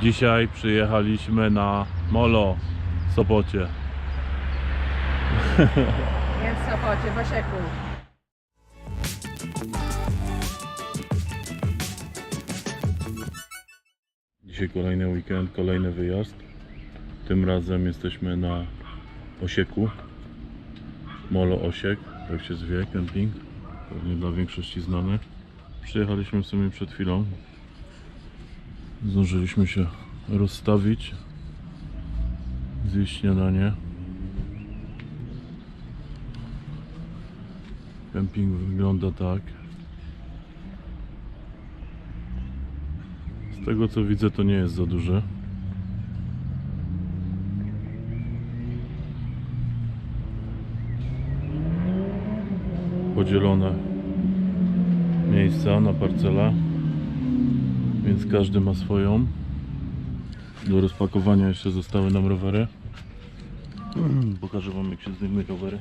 Dzisiaj przyjechaliśmy na Molo w Sopocie. Jest w Sopocie, w Osieku. Dzisiaj kolejny weekend, kolejny wyjazd. Tym razem jesteśmy na Osieku. Molo Osiek, tak się zwie, kemping. Pewnie dla większości znany. Przyjechaliśmy w sumie przed chwilą. Zdążyliśmy się rozstawić. Zjeść śniadanie. Kemping wygląda tak. Z tego co widzę to nie jest za duże. Podzielone miejsca na parcela, więc każdy ma swoją. Do rozpakowania jeszcze zostały nam rowery. Pokażę wam jak się zdejmuje rowery.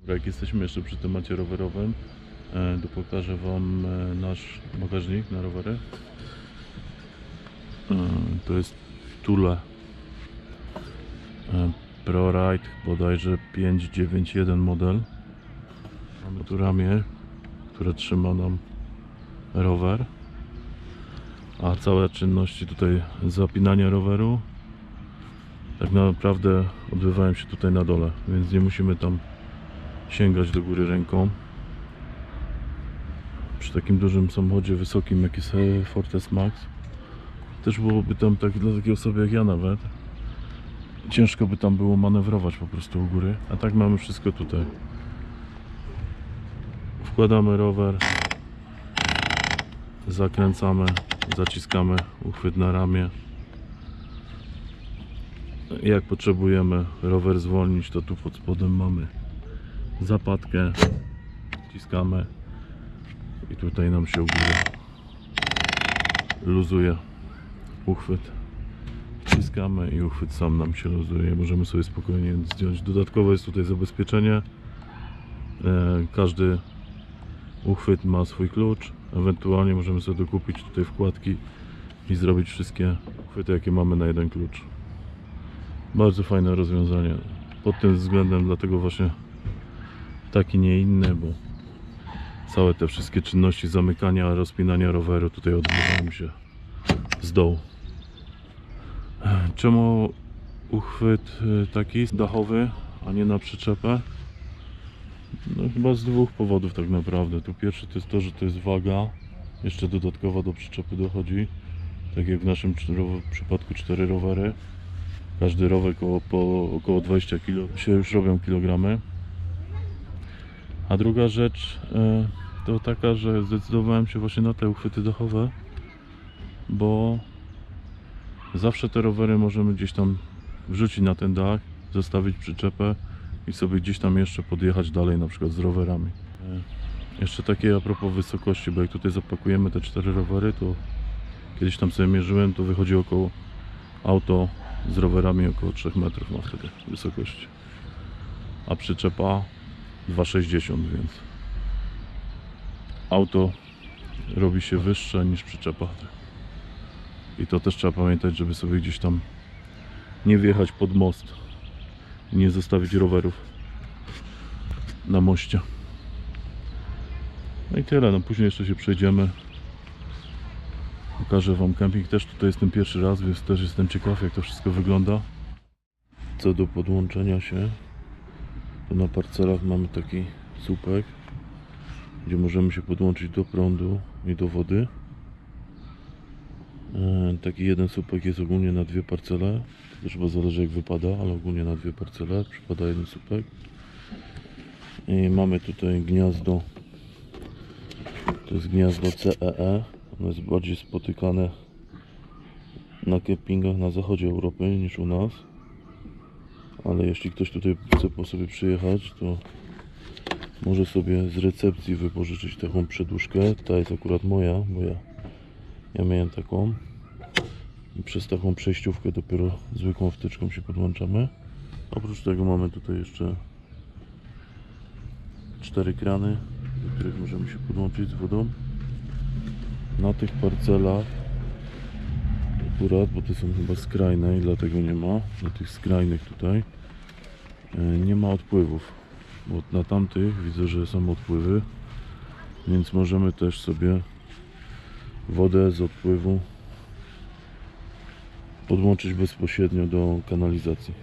Dobra, jak jesteśmy jeszcze przy temacie rowerowym, e, to pokażę Wam e, nasz bagażnik na rowery. To jest Tule e, ProRide bodajże 591 model. Mamy tu ramię, które trzyma nam rower. A całe czynności tutaj zapinania roweru tak naprawdę odbywają się tutaj na dole, więc nie musimy tam sięgać do góry ręką. Przy takim dużym samochodzie wysokim jak jest Fortes Max też byłoby tam tak dla takiej osoby jak ja nawet. Ciężko by tam było manewrować po prostu u góry, a tak mamy wszystko tutaj. Wkładamy rower, zakręcamy, zaciskamy uchwyt na ramię. Jak potrzebujemy rower zwolnić, to tu pod spodem mamy zapadkę, wciskamy. I tutaj nam się u góry luzuje uchwyt. Wciskamy i uchwyt sam nam się luzuje. Możemy sobie spokojnie zdjąć. Dodatkowo jest tutaj zabezpieczenie. E, Każdy uchwyt ma swój klucz. Ewentualnie możemy sobie dokupić tutaj wkładki i zrobić wszystkie uchwyty, jakie mamy na jeden klucz. Bardzo fajne rozwiązanie. Pod tym względem, dlatego właśnie taki, nie inny, bo całe te wszystkie czynności zamykania, rozpinania roweru tutaj odbywają się z dołu. Czemu uchwyt y, taki dachowy, a nie na przyczepę? No chyba z dwóch powodów tak naprawdę. Tu pierwszy to jest to, że to jest waga, jeszcze dodatkowo do przyczepy dochodzi. Tak jak w naszym przypadku cztery rowery. Każdy rower po około 20 kg się już robią kilogramy. A druga rzecz e, to taka, że zdecydowałem się właśnie na te uchwyty dachowe, bo zawsze te rowery możemy gdzieś tam wrzucić na ten dach, zostawić przyczepę i sobie gdzieś tam jeszcze podjechać dalej, na przykład z rowerami. E, Jeszcze takie a propos wysokości, bo jak tutaj zapakujemy te cztery rowery, to kiedyś tam sobie mierzyłem, to wychodzi około auto z rowerami około 3 metrów ma wtedy wysokości. A przyczepa 2,60 więc auto robi się wyższe niż przyczepa. I to też trzeba pamiętać, żeby sobie gdzieś tam nie wjechać pod most i nie zostawić rowerów na moście. No i tyle, no później jeszcze się przejdziemy. Pokażę Wam kemping, też tutaj jestem pierwszy raz, więc też jestem ciekaw jak to wszystko wygląda. Co do podłączenia się, to na parcelach mamy taki słupek, gdzie możemy się podłączyć do prądu i do wody. E, Taki jeden słupek jest ogólnie na dwie parcele. To też chyba zależy jak wypada, ale ogólnie na dwie parcele przypada jeden słupek. I mamy tutaj gniazdo. To jest gniazdo CEE. Ono jest bardziej spotykane na kempingach na zachodzie Europy niż u nas. Ale jeśli ktoś tutaj chce po sobie przyjechać, to może sobie z recepcji wypożyczyć taką przedłużkę. Ta jest akurat moja, bo ja, ja miałem taką. I przez taką przejściówkę dopiero zwykłą wtyczką się podłączamy. Oprócz tego mamy tutaj jeszcze cztery krany, do których możemy się podłączyć z wodą. Na tych parcelach akurat, bo te są chyba skrajne i dlatego nie ma, na tych skrajnych tutaj e, nie ma odpływów, bo na tamtych widzę, że są odpływy, więc możemy też sobie wodę z odpływu podłączyć bezpośrednio do kanalizacji.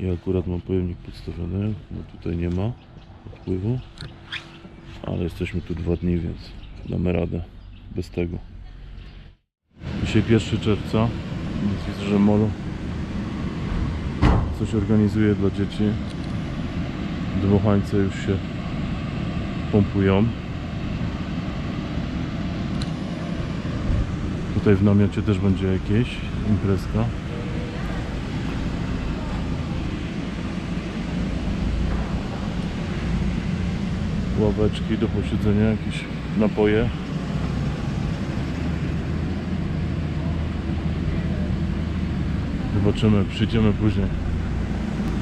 Ja akurat mam pojemnik podstawiony, bo tutaj nie ma odpływu, ale jesteśmy tu dwa dni, więc damy radę bez tego. Dzisiaj 1 czerwca, więc widzę, że Molo coś organizuje dla dzieci. Dmuchańce już się pompują. Tutaj w namiocie też będzie jakieś imprezka. Ławeczki do posiedzenia, jakieś napoje. Zobaczymy, przyjdziemy później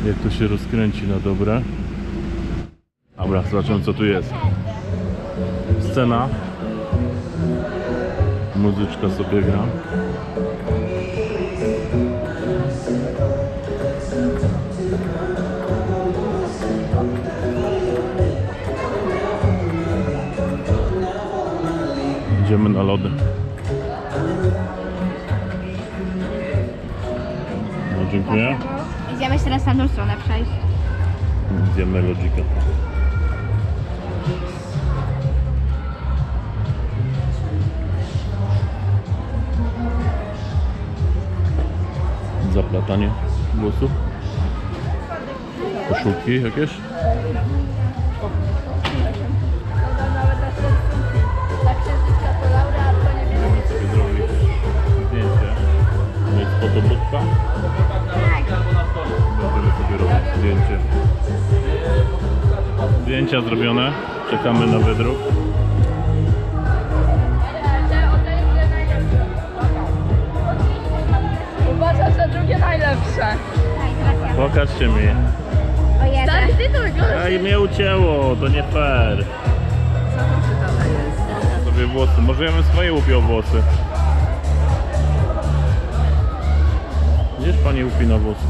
jak to się rozkręci na dobre. Dobra, zobaczymy co tu jest. Scena. Muzyczka sobie gra. Idziemy na lody. No, dziękuję. Idziemy się teraz na tą stronę przejść. Zjemy Logica. Zaplatanie włosów. Koszulki jakieś? Zdjęcia zrobione. Czekamy na wydruk. Pokażcie mi. O. Tak, ty to wyglądasz. Ej, mnie ucięło, to nie fair. Co sobie włosy, może ja bym swoje łupiał włosy. Gdzieś pani upina włosy?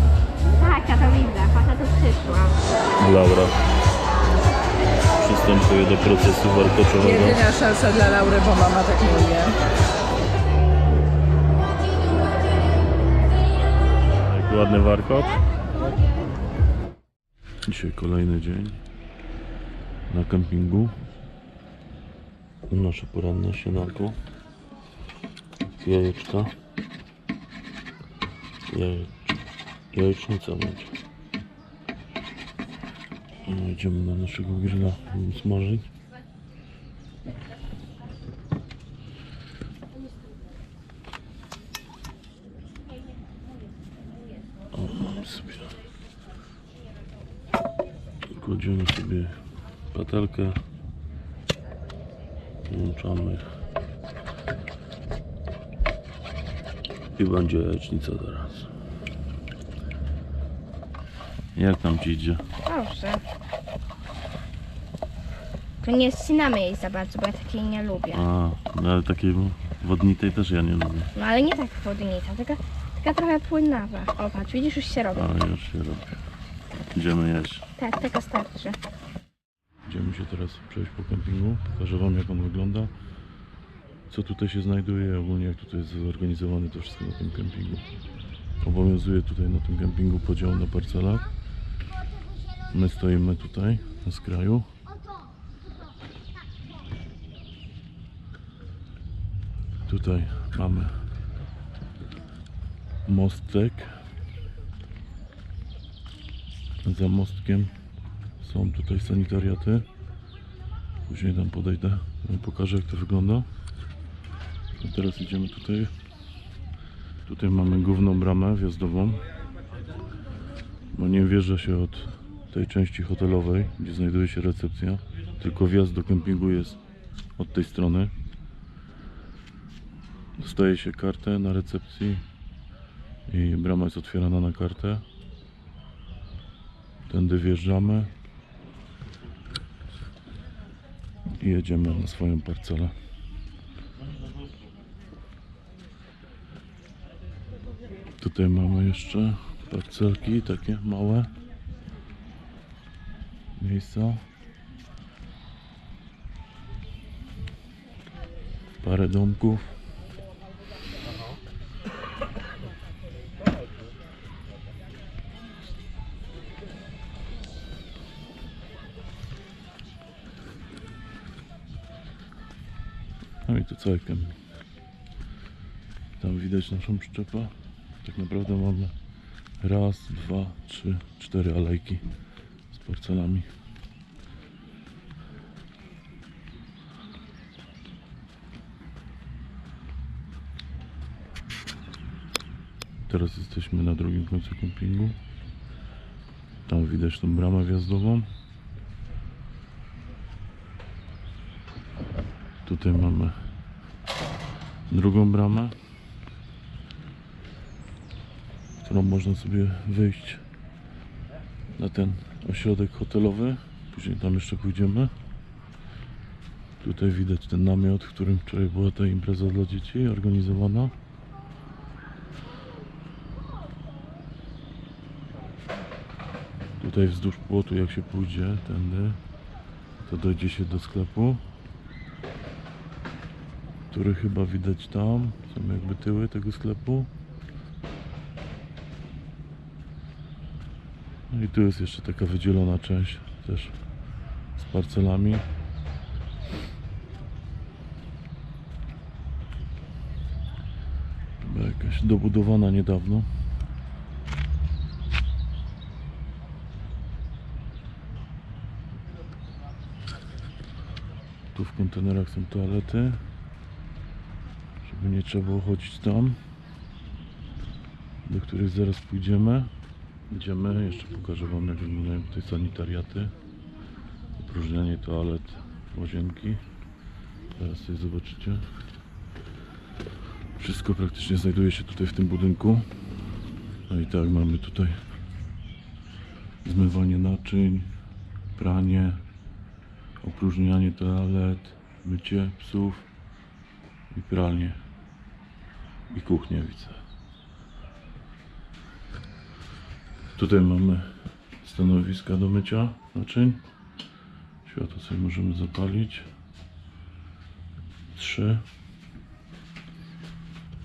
Tak, ja to widzę. Pata tu przyszła. Laura. Przystępuje do procesu wartoczowego. Jedyna szansa dla Laury, bo mama tak mówi. Jaki ładny warkot. Dzisiaj kolejny dzień na kempingu. Nasze poranne śniadanko. Jajeczka. Jajecz... Jajecznica będzie. Idziemy na naszego grilla smażyć. O, sobie. Kładziemy sobie patelkę. Włączamy. I będzie jajecznica teraz. Jak tam ci idzie? Dobrze. To nie ścinamy jej za bardzo, bo ja takiej nie lubię. A, no ale takiej wodnitej też ja nie lubię. No ale nie tak wodnica, taka, taka trochę płynnawa. O patrz, widzisz, już się robi. Ale już się robi. Idziemy jeść. Tak, taka starczy. Idziemy się teraz przejść po kempingu. Pokażę Wam jak on wygląda. Co tutaj się znajduje, ogólnie jak tutaj jest zorganizowane to wszystko na tym kempingu. Obowiązuje tutaj na tym kempingu podział na parcelach. My stoimy tutaj na skraju. Tutaj mamy mostek. Za mostkiem są tutaj sanitariaty. Później tam podejdę pokażę jak to wygląda. A teraz idziemy tutaj. Tutaj mamy główną bramę wjazdową. Bo nie wjeżdża się od tej części hotelowej, gdzie znajduje się recepcja. Tylko wjazd do kempingu jest od tej strony. Dostaje się kartę na recepcji i brama jest otwierana na kartę. Tędy wjeżdżamy i jedziemy na swoją parcelę. Tutaj mamy jeszcze parcelki takie małe miejsca. Parę domków. No i tu cały kamień. Tam widać naszą przyczepę. Tak naprawdę mamy raz, dwa, trzy, cztery alejki z porcelami. Teraz jesteśmy na drugim końcu kempingu. Tam widać tą bramę wjazdową. Tutaj mamy drugą bramę, którą można sobie wyjść na ten ośrodek hotelowy. Później tam jeszcze pójdziemy. Tutaj widać ten namiot, w którym wczoraj była ta impreza dla dzieci organizowana. Tutaj wzdłuż płotu, jak się pójdzie tędy, to dojdzie się do sklepu, który chyba widać tam. Są jakby tyły tego sklepu. No i tu jest jeszcze taka wydzielona część też z parcelami. Była jakaś dobudowana niedawno. Tu w kontenerach są toalety, żeby nie trzeba było chodzić tam, do których zaraz pójdziemy. Idziemy, jeszcze pokażę Wam jak wyglądają tutaj sanitariaty, opróżnianie toalet, łazienki. Teraz sobie zobaczycie. Wszystko praktycznie znajduje się tutaj w tym budynku. No i tak mamy tutaj zmywanie naczyń, pranie, opróżnianie toalet, mycie psów i pralnie i kuchnię widzę. Tutaj mamy stanowiska do mycia naczyń. Światło sobie możemy zapalić. Trzy.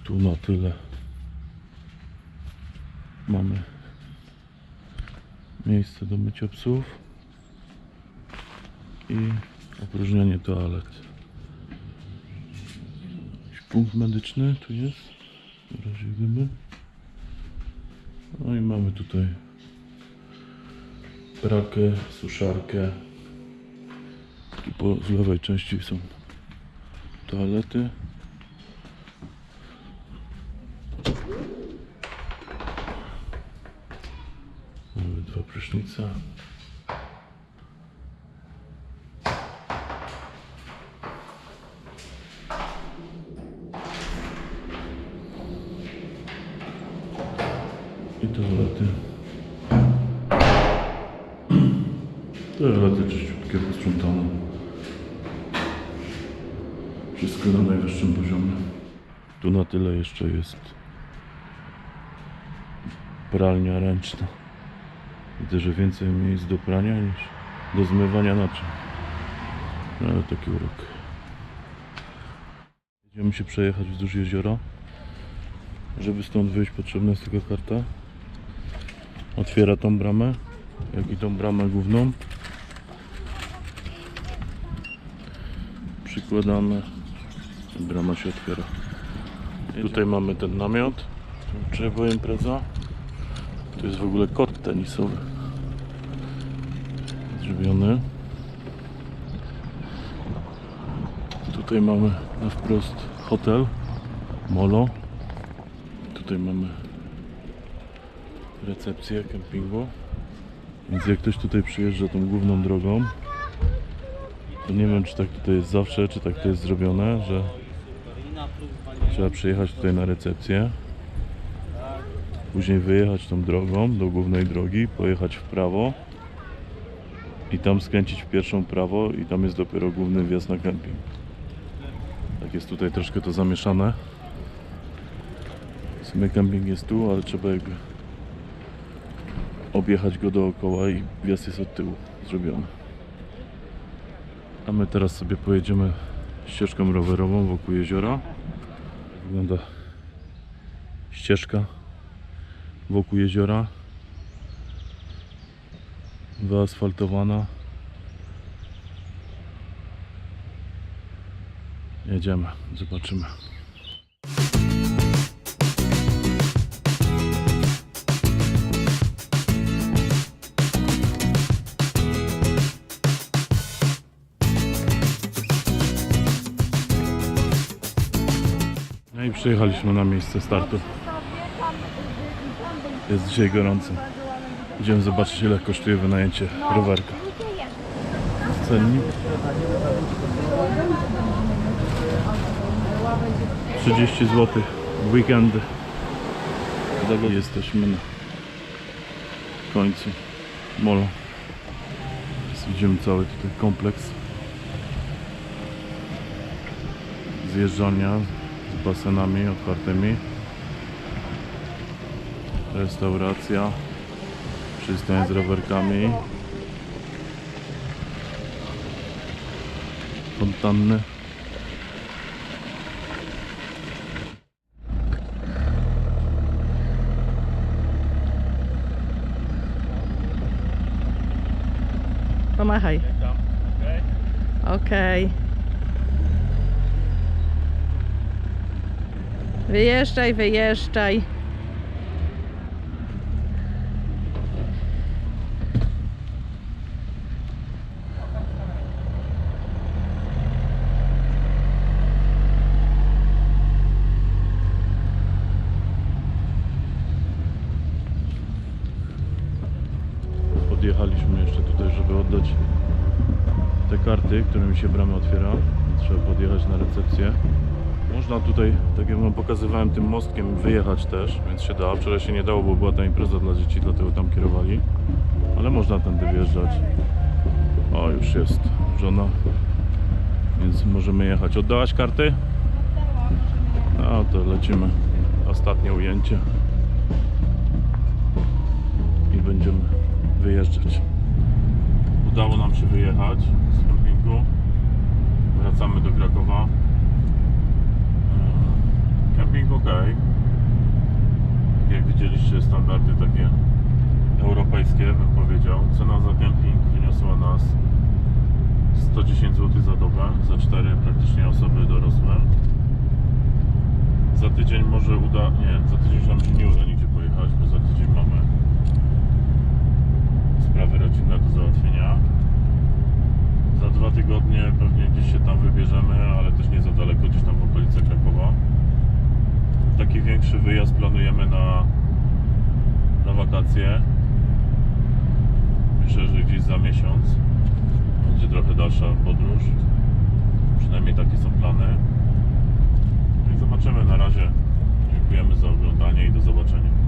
Tu na tyle mamy miejsce do mycia psów i opróżnianie toalet. Punkt medyczny tu jest. Na razie wiemy. No i mamy tutaj pralkę, suszarkę. Tu po z lewej części są toalety. Mamy dwa prysznice. I toalety. Toalety czyściutkie, posprzątane. Wszystko na najwyższym poziomie. Tu na tyle jeszcze jest pralnia ręczna. Widzę, że więcej miejsc do prania niż do zmywania naczyń. No, ale taki urok. Będziemy się przejechać wzdłuż jeziora. Żeby stąd wyjść potrzebna jest tylko karta. Otwiera tą bramę, jak i tą bramę główną. Przykładamy. Brama się otwiera. Tutaj mamy ten namiot. Była impreza. Tu jest w ogóle kort tenisowy. Zrobiony. Tutaj mamy na wprost hotel. Molo. Tutaj mamy recepcję kempingu. Więc jak ktoś tutaj przyjeżdża tą główną drogą, to nie wiem czy tak tutaj jest zawsze, czy tak to jest zrobione, że, Trzeba przyjechać tutaj na recepcję. Później wyjechać tą drogą do głównej drogi, pojechać w prawo i tam skręcić w pierwszą prawo i tam jest dopiero główny wjazd na kemping. Tak jest tutaj troszkę to zamieszane. W sumie kemping jest tu, ale trzeba jakby objechać go dookoła i wjazd jest od tyłu zrobiony. A my teraz sobie pojedziemy ścieżką rowerową wokół jeziora. Wygląda ścieżka wokół jeziora. Wyasfaltowana. Jedziemy, zobaczymy. Przyjechaliśmy na miejsce startu. Jest dzisiaj gorąco. Idziemy zobaczyć ile kosztuje wynajęcie rowerka. Cennik 30 zł w weekendy. Dlatego jesteśmy na końcu mola. Widzimy cały tutaj kompleks zjeżdżalnia z basenami otwartymi. Restauracja, przystań z rowerkami, fontanny. Pomachaj. Okej. Wyjeżdżaj, wyjeżdżaj. Podjechaliśmy jeszcze tutaj, żeby oddać te karty, którymi się brama otwiera. Trzeba podjechać na recepcję. Można tutaj, tak jak wam pokazywałem, tym mostkiem wyjechać też, więc się da. Wczoraj się nie dało, bo była ta impreza dla dzieci, dlatego tam kierowali. Ale można tędy wjeżdżać. O, już jest żona, więc możemy jechać. Oddałaś karty? No to lecimy. Ostatnie ujęcie. I będziemy wyjeżdżać. Udało nam się wyjechać z kempingu. Wracamy do Krakowa. Kemping ok. Jak widzieliście, standardy takie europejskie, bym powiedział. Cena za kemping wyniosła nas 110 zł za dobę, za 4 praktycznie osoby dorosłe. Za tydzień może uda, nie, za tydzień nam się nie uda nigdzie pojechać, bo za tydzień mamy sprawy rodzinne do załatwienia. Za dwa tygodnie pewnie gdzieś się tam wybierzemy, ale też nie za daleko, gdzieś tam w okolice Krakowa. Taki większy wyjazd planujemy na, na wakacje. Myślę, że gdzieś za miesiąc. Będzie trochę dalsza podróż. Przynajmniej takie są plany. No i zobaczymy na razie. Dziękujemy za oglądanie i do zobaczenia.